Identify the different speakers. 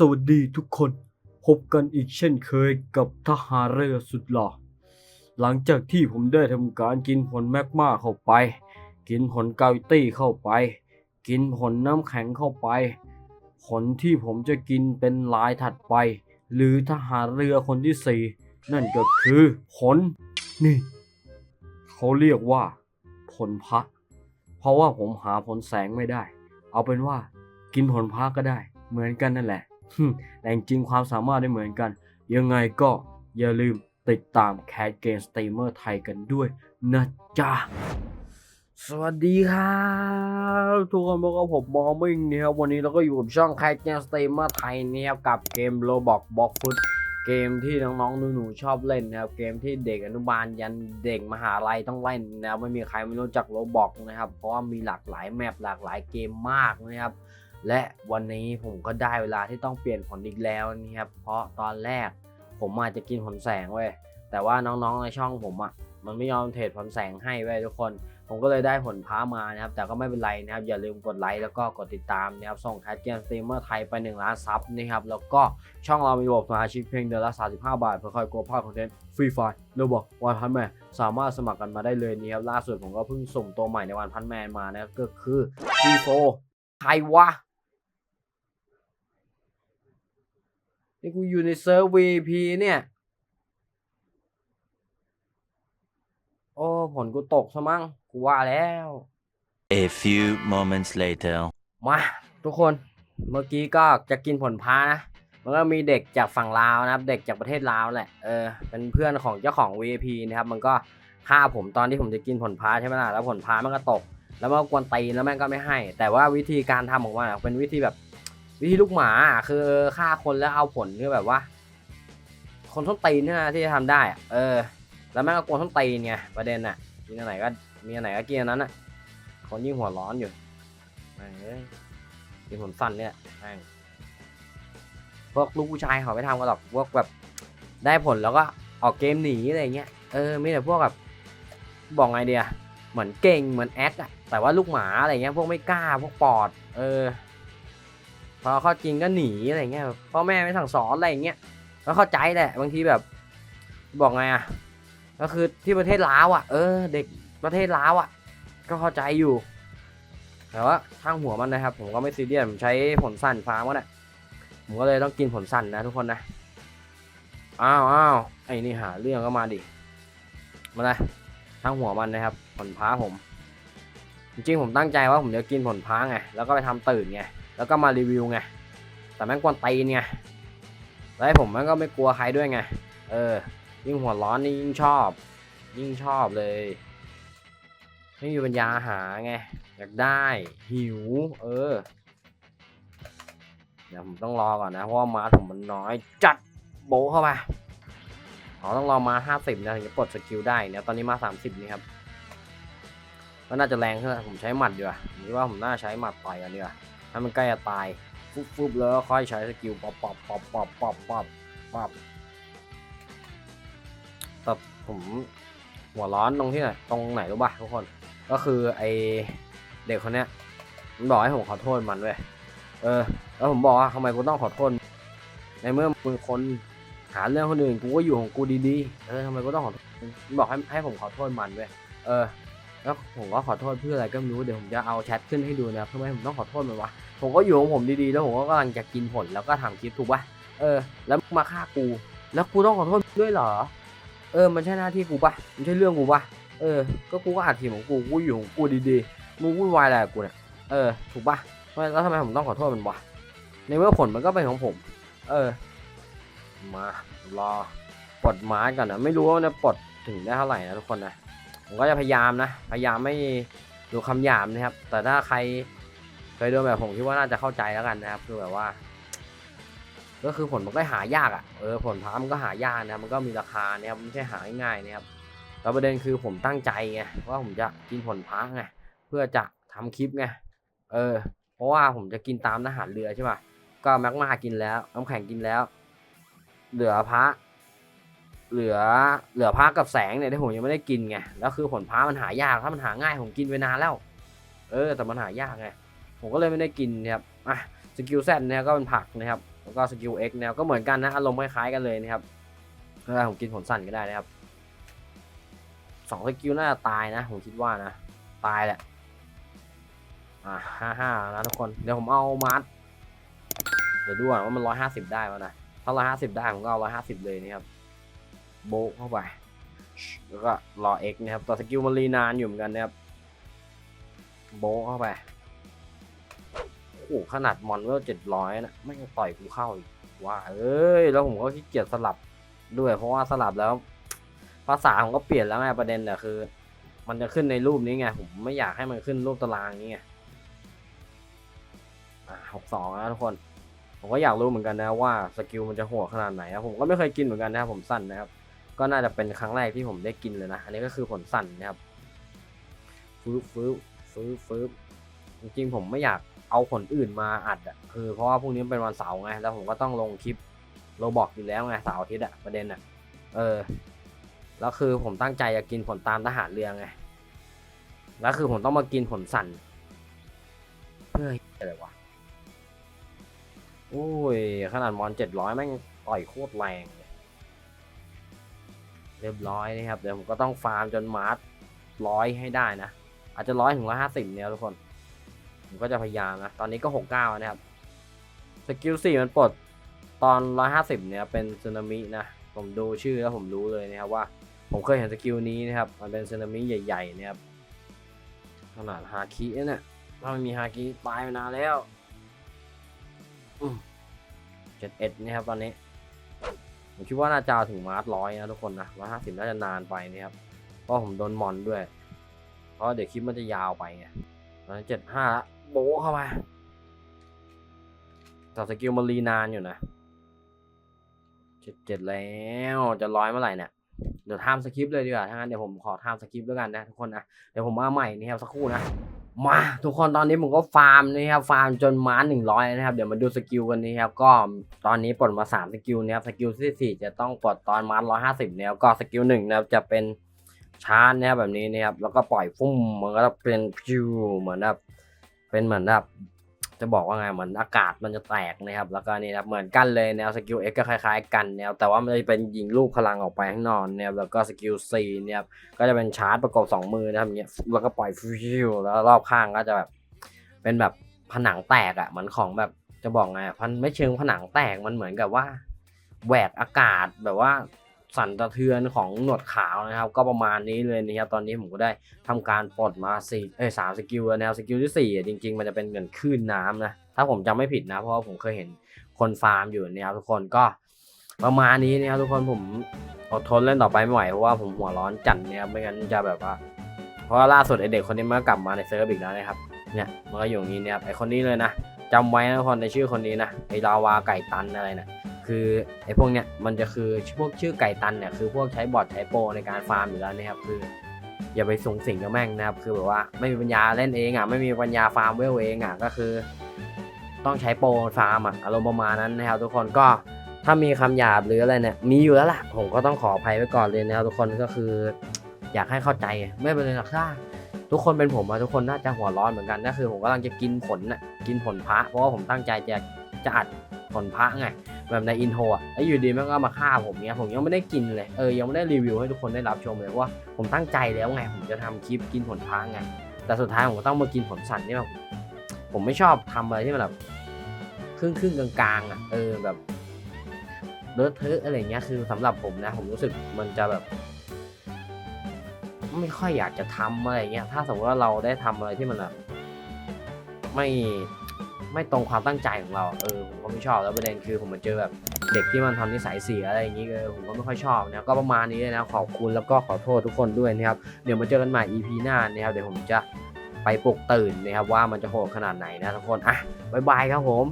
Speaker 1: สวัสดีทุกคน พบกันอีกเช่นเคยกับทหารเรือสุดหล่อ หลังจากที่ผมได้ทำการกินผลแมกมาเข้าไป กินผลกาวิตี้เข้าไป กินผลน้ำแข็งเข้าไป ผลที่ผมจะกินเป็นลายถัดไป หรือทหารเรือคนที่สี่นั่นก็คือผลนี่ เขาเรียกว่าผลพระเพราะว่าผมหาผลแสงไม่ได้ เอาเป็นว่ากินผลพระก็ได้ เหมือนกันนั่นแหละ แต่จริงความสามารถได้เหมือนกัน ยังไงก็อย่าลืมติดตามแค t เกมสตรีมเมอร์ไทยกันด้วยนะจ๊ะ สวัสดีครับทุกคนพบกับผมมอมิงนะครับวันนี้เราก็อยู่กับช่องแค t เกมสตรีมเมอร์ไทยนะครับกับเกมโ o บอกบ็อกฟุตเกมที่น้องๆหนูๆชอบเล่นนะครับ เกมที่เด็กอนุบาลยันเด็กมหาลัยต้องเล่นนะครับไม่มีใครไม่รู้จักโ o บอกนะครับ เพราะว่ามีหลากหลายแมปหลากหลายเกมมากนะครับ และวันนี้ผมก็ได้เวลาที่ต้องเปลี่ยนผลอีกแล้วนะครับ เพราะตอนแรกผมอาจจะกินผลแสงเว้ย แต่ว่าน้องๆในช่องผมอะ่ะ มันไม่ยอมเทรดผลแสงให้เว้ยทุกคน ผมก็เลยได้ผลพ้ามานะครับ แต่ก็ไม่เป็นไรนะครับ อย่าลืมกดไลค์แล้วก็กดติดตามนะครับ ส่งแคทเกมสตรีมเมอร์ไทยไป1ล้านซับนะครับ แล้วก็ช่องเรามีระบบสมาชิกเพียงเดือนละ 35 บาท เพื่อคอยกลัวพลาดคอนเทนต์ฟรีไฟล์เรบอกวันพันแมนสามารถสมัครกันมาได้เลยนี่ครับ ล่าสุดผมก็เพิ่งส่งตัวใหม่ในวันพันแมนมานะครับ ก็คือซีโฟใครวะ นี่กูอยู่ในเซิร์ฟ VP เนี่ย โอ้ผลกูตกซะมั้งกูว่าแล้ว
Speaker 2: A few moments later.
Speaker 1: มาทุกคนเมื่อกี้ก็จะกินผลพ้านะ มันก็มีเด็กจากฝั่งลาวนะครับ เด็กจากประเทศลาวแหละ เออ เป็นเพื่อนของเจ้าของ VIP นะครับ มันก็ฆ่าผมตอนที่ผมจะกินผลพ้าใช่ไหมล่ะ แล้วผลพ้ามันก็ตก แล้วมันก็กวนตีนแล้วแม่งก็ไม่ให้ แต่ว่าวิธีการทำของมันอะเป็นวิธีแบบ วิธีลูกหมาอะคือฆ่าคนแล้วเอาผลคือแบบว่า คนท้นตีนเนี่ยนะที่จะทำได้เออ แล้วแม่งก็กวนท้นตีนไงประเด็นน่ะมีอันไหนก็มีอันไหนก็กินอันนั้นน่ะ คนยิ่งหัวร้อนอยู่แม่งเอ้ยินผลสั้นเนี่ยแม่งพวกลูกผู้ชายเขาไม่ทำกันหรอกพวกแบบได้ผลแล้วก็ออกเกมหนีอะไรเงี้ยเออมีแต่พวกแบบบอกไงเดียเหมือนเก่งเหมือนแอคอะแต่ว่าลูกหมาอะไรเงี้ยพวกไม่กล้าพวกปอด เออ พอเข้าจริงก็หนีอะไรเงี้ยพ่อแม่ไม่สั่งสอนอะไรเงี้ยก็เข้าใจแหละบางทีแบบ บอกไงอะก็คือที่ประเทศลาวอะเออ เด็กประเทศลาวอะก็เข้าใจอยู่ แต่ว่าช่างหัวมันนะครับ ผมก็ไม่ซีเรียสผมใช้ผลสั่นฟาร์มก็ได้ผมก็เลยต้องกินผลสั่นนะทุกคนนะอ้าวอ้าวไอ้นี่หาเรื่องก็มาดิมาเลยช่างหัวมันนะครับ ผลพ้าผมจริงๆผมตั้งใจว่าผมจะกินผลพ้าไงแล้วก็ไปทำตื่นไง แล้วก็มารีวิวไง แต่แม่งกวนตีนไงแล้วผมแม่งก็ไม่กลัวใครด้วยไง เออ ยิ่งหัวร้อนนี่ยิ่งชอบ ยิ่งชอบเลย ไม่มีปัญญาหาไง อยากได้ หิว เออ เดี๋ยวผมต้องรอก่อนนะ เพราะว่ามาผมมันน้อย จัดโบเข้าไปอ๋อต้องรอมาห้าสิบนะถึงจะปลดสกิลได้เนี่ยตอนนี้มาสามสิบนี่ครับ ก็น่าจะแรงขึ้นผมใช้หมัดดีกว่าผมว่าผมน่าใช้หมัดต่อยกันดีกว่า ถ้ามันใกล้จะตายฟุบฟุบแล้วก็ค่อยใช้สกิลป๊อปป๊อปป๊อปป๊อปป๊อปป๊อปป๊อปแต่ผมหัวร้อนตรงที่ไหนตรงไหนรู้ป่ะทุกคน ก็คือไอเด็กคนเนี้ยมันบอกให้ผมขอโทษมันเว้ยเออ แล้วผมบอกว่าทำไมกูต้องขอโทษในเมื่อมึงคนหาเรื่องคนอื่นกูก็อยู่ของกูดีๆเออทำไมกูต้องขอโทษมันบอกให้ให้ผมขอโทษมันเว้ยเออ แล้วผมก็ขอโทษเพื่ออะไรก็ไม่รู้เดี๋ยวผมจะเอาแชทขึ้นให้ดูนะทำไมผมต้องขอโทษมันวะ ผมก็อยู่ของผมดีๆ แล้วผมก็กำลังจะกินผลแล้วก็ทำคลิปถูกป่ะเออ แล้วมาฆ่ากู แล้วกูต้องขอโทษด้วยเหรอ เออ มันใช่หน้าที่กูป่ะมันใช่เรื่องกูป่ะเออ ก็กูก็อัดทีมของกูกูอยู่ของกูดีๆมึงวุ่นวายอะไรกูเนี่ยเออถูกป่ะแล้วทำไมผมต้องขอโทษมันวะในเมื่อผลมันก็เป็นของผม เออ มารอปลดมาก่อนนะไม่รู้ว่าจะปลดถึงได้เท่าไหร่นะทุกคนนะผมก็จะพยายามนะ พยายามไม่ดูคำหยาบนะครับ แต่ถ้าใคร เคยโดนแบบผมคิดว่าน่าจะเข้าใจแล้วกันนะครับคือแบบว่า ก็คือผลมันก็หายากอะ่ะเออผลพามันก็หายากนะมันก็มีราคาเนะครับไม่ใช่หาง่ายๆนะครับแล้วประเด็นคือผมตั้งใจไงว่าผมจะกินผลพักไงเพื่อจะทำคลิปไงเออ เพราะว่าผมจะกินตามทหารเรือใช่ป่ะก็แม็กมากินแล้วน้ำแข็งกินแล้ว เหลือพระเหลือเหลือพระกับแสงเนี่ยที่ผมยังไม่ได้กินไงแล้วคือผลพระมันหายากถ้ามันหาง่ายผมกินไปนานแล้ว เออ แต่มันหายากไง ผมก็เลยไม่ได้กินนะครับอะสกิลแซนนะครับก็เป็นผักนะครับแล้วก็สกิล X แนวก็เหมือนกันนะอารมณ์คล้ายๆกันเลยนะครับเวลาผมกินผลสั่นก็ได้นะครับสองสกิลน่าจะตายนะ ผมคิดว่านะ ตายแหละอ่าห้าห้านะทุกคนเดี๋ยวผมเอามาร์ทเดี๋ยวดูก่อนว่ามันร้อยห้าสิบได้ป่ะนะถ้าร้อยห้าสิบได้ผมก็เอาร้อยห้าสิบเลยนะครับโบะเข้าไปแล้วก็รอ X นะครับต่อสกิลมันรีนานอยู่เหมือนกันนะครับโบะเข้าไป โอ้โหขนาดมอนเวลเจ็ดร้อยนะไม่ต่อยกูเข้าอีกว่าเอ้ยแล้วผมก็ขี้เกียจสลับด้วย เพราะว่าสลับแล้ว ภาษาผมก็เปลี่ยนแล้วไงประเด็นเนี่ยคือ มันจะขึ้นในรูปนี้ไงผมไม่อยากให้มันขึ้นรูปตารางนี้ไงหกสองนะทุกคน ผมก็อยากรู้เหมือนกันนะว่าสกิลมันจะโหดขนาดไหนนะผมก็ไม่เคยกินเหมือนกันนะครับผมสั้นนะครับ ก็น่าจะเป็นครั้งแรกที่ผมได้กินเลยนะ อันนี้ก็คือผลสั่นนะครับฟื้บฟื้บฟื้บฟื้บจริงๆผมไม่อยาก เอาผลอื่นมาอัดอะคือเพราะว่าพรุ่งนี้เป็นวันเสาร์ไงแล้วผมก็ต้องลงคลิปโรบอกอยู่แล้วไงเสาร์อาทิตย์อะประเด็นอะเออแล้วคือผมตั้งใจจะกินผลตามทหารเรือไงแล้วคือผมต้องมากินผลสั่นเพื่ออะไรวะโอ้ยขนาดมอนเจ็ดร้อยแม่งต่อยโคตรแรงเลยเรียบร้อยนะครับเดี๋ยวผมก็ต้องฟาร์มจนมาร์ทร้อยให้ได้นะ อาจจะร้อยถึงร้อยห้าสิบเนี่ยทุกคน ผมก็จะพยายามนะ ตอนนี้ก็หกเก้านะครับ สกิลสี่มันปลดตอนร้อยห้าสิบเนี่ยเป็นสึนามินะ ผมดูชื่อแล้วผมรู้เลยนะครับว่า ผมเคยเห็นสกิลนี้นะครับ มันเป็นสึนามิใหญ่ๆนะครับ ขนาดฮาคิเนี่ยถ้าไม่มีฮาคิตายไปนานแล้วเจ็ดเอ็ดนะครับตอนนี้ ผมคิดว่าน่าจะถึงมาร์ทร้อยนะทุกคนนะร้อยห้าสิบน่าจะนานไปนะครับ เพราะผมโดนมอนด้วย เพราะเดี๋ยวคลิปมันจะยาวไปไงตอนนี้เจ็ดห้าละ โบเข้ามาแต่สกิลมันรีนานอยู่นะเจ็ดเจ็ดแล้วจะร้อยเมื่อไหร่เนี่ยเดี๋ยวทำสคริปต์เลยดีกว่าถ้างั้นเดี๋ยวผมขอทำสคริปต์แล้วกันนะทุกคนนะเดี๋ยวผมมาใหม่นี่ครับสักครู่นะมาทุกคนตอนนี้ผมก็ฟาร์มนะครับฟาร์มจนม้าหนึ่งร้อยนะครับเดี๋ยวมาดูสกิลกันนี้ครับก็ตอนนี้ปลดมาสามสกิลนะครับสกิลที่สี่จะต้องปลดตอนม้าร้อยห้าสิบนะครับก็สกิลหนึ่งนะครับจะเป็นชาร์จนะครับแบบนี้นะครับแล้วก็ปล่อยฟุ้มมันก็จะเป็นพิวเหมือนแบบ เป็นเหมือนแบบจะบอกว่าไงเหมือนอากาศมันจะแตกนะครับ แล้วก็นี่นะครับเหมือนกันเลยแนวสกิลเอ็กก็คล้ายๆ กันแนวแต่ว่ามันจะเป็นยิงลูกพลังออกไปข้างนอกนะครับแล้วก็สกิลสี่เนี่ยก็จะเป็นชาร์จประกบสองมือนะครับเงี้ยแล้วก็ปล่อยฟิวแล้วรอบข้างก็จะแบบเป็นแบบผนังแตกอะ่ะเหมือนของแบบจะบอกไงมันไม่เชิงผนังแตกมันเหมือนกับว่าแหวกอากาศแบบว่า สั่นสะเทือนของหนวดขาวนะครับ ก็ประมาณนี้เลยนะครับตอนนี้ผมก็ได้ทำการปลดมาสี่เอ้ยสามสกิลแล้วนะครับสกิลที่สี่อะจริง ๆ มันจะเป็นเหมือนคลื่นน้ำนะถ้าผมจำไม่ผิดนะ เพราะว่าผมเคยเห็นคนฟาร์มอยู่นะครับทุกคนก็ประมาณนี้นะครับทุกคนผมอดทนเล่นต่อไปไม่ไหวเพราะว่าผมหัวร้อนจัดเนี่ยไม่งั้นจะแบบว่า เพราะว่าล่าสุดไอเด็กคนนี้มันก็กลับมาในเซิร์ฟอีกแล้วนะครับเนี่ยมันก็อยู่อย่างนี้เนี่ยครับไอคนนี้เลยนะจำไว้นะทุกคนในชื่อคนนี้นะไอลาวาไก่ตันอะไรนะ คือไอพวกเนี้ยมันจะคือพวกชื่อไก่ตันเนี่ยคือพวกใช้บอทใช้โปรในการฟาร์มอยู่แล้วนะครับคือ อย่าไปสูงสิงกับแม่งนะครับ คือแบบว่าไม่มีปัญญาเล่นเองอะไม่มีปัญญาฟาร์มเวลเองอะก็คือ ต้องใช้โปรฟาร์มอะอารมณ์ประมาณนั้นนะครับ ทุกคนก็ถ้ามีคำหยาบหรืออะไรเนี่ยมีอยู่แล้วล่ะผมก็ต้องขออภัยไว้ก่อนเลยนะครับทุกคนก็คือ อยากให้เข้าใจไม่เป็นไรหรอกถ้าทุกคนเป็นผมอะทุกคนน่าจะหัวร้อนเหมือนกันก็คือ ผมกำลังจะกินผลน่ะกินผลพระเพราะว่าผมตั้งใจจะจะอัดผลพระไง แบบในอินโทรอะแล้วอยู่ดีม่งก็มาฆ่าผมเนี้ยผมยังไม่ได้กินเลยเออยังไม่ได้รีวิวให้ทุกคนได้รับชมเลยว่าผมตั้งใจแล้วไง ผมจะทำคลิปกินผลพระไงแต่สุดท้ายผมก็ต้องมากินผลสันนี่แบบผมไม่ชอบทำอะไรที่มันแบบครึ่งครึ่งๆกลางๆอะเออแบบเลอะเทอะอะไรเงี้ยคือสำหรับผมนะ ผมรู้สึกมันจะแบบ ไม่ค่อยอยากจะทำอะไรเงี้ยถ้าสมมติว่าเราได้ทำอะไรที่มันแบบไม่ ไม่ตรงความตั้งใจของเราเออผมก็ไม่ชอบแล้วประเด็นคือผมมาเจอแบบเด็กที่มันทำนิสัยเสียอะไรอย่างนี้เออผมก็ไม่ค่อยชอบนะก็ประมาณนี้เลยนะขอบคุณแล้วก็ขอโทษทุกคนด้วยนะครับเดี๋ยวมาเจอกันใหม่ EP หน้านะครับเดี๋ยวผมจะไปปลุกตื่นนะครับว่ามันจะโหดขนาดไหนนะทุกคนอะบายบายครับผม